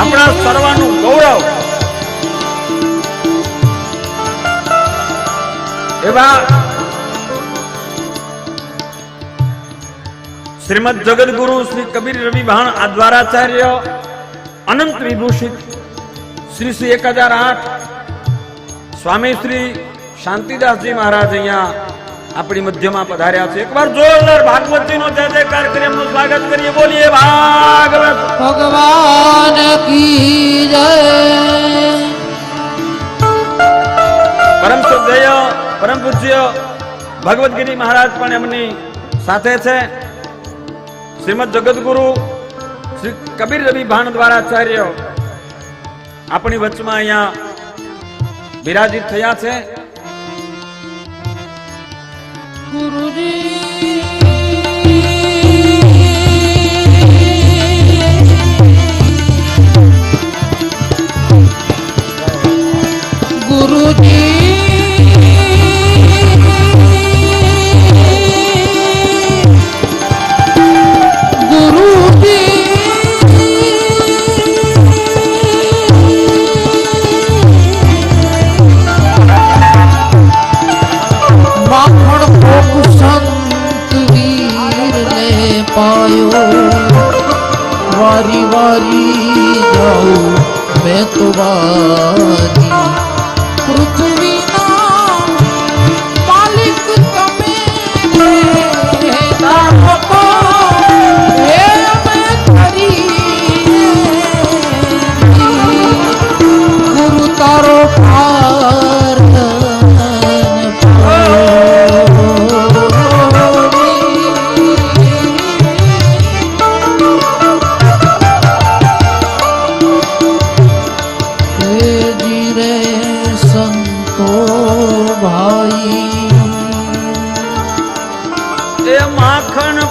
આપણા સર્વનું ગૌરવ. એવા શ્રીમદ જગદગુરુ શ્રી કબીર રવિ ભાણ આ દ્વારાચાર્ય અનંત વિભૂષિત શ્રી શ્રી એક હજાર આઠ સ્વામી શ્રી શાંતિદાસજી મહારાજ અહીંયા આપણી મધ્યમાં પધાર્યા છે. એકવાર જોરદાર ભાગવતજીનો જય જયકાર કરી સ્વાગત કરીએ. બોલીએ ભાગવત કી જય પરમ શ્રદ્ધેય પરમ પૂજ્ય. ભગવદગીરી મહારાજ પણ એમની સાથે છે. શ્રીમદ જગદગુરુ શ્રી કબીર રવિ ભાણ દ્વારાચાર્ય આપણી વચમાં અહીંયા બિરાજિત થયા છે. ગુરુજી. પાયો વારી વારી જાઉં મેં તો વારી સંતો ભાઈ. એ માખણ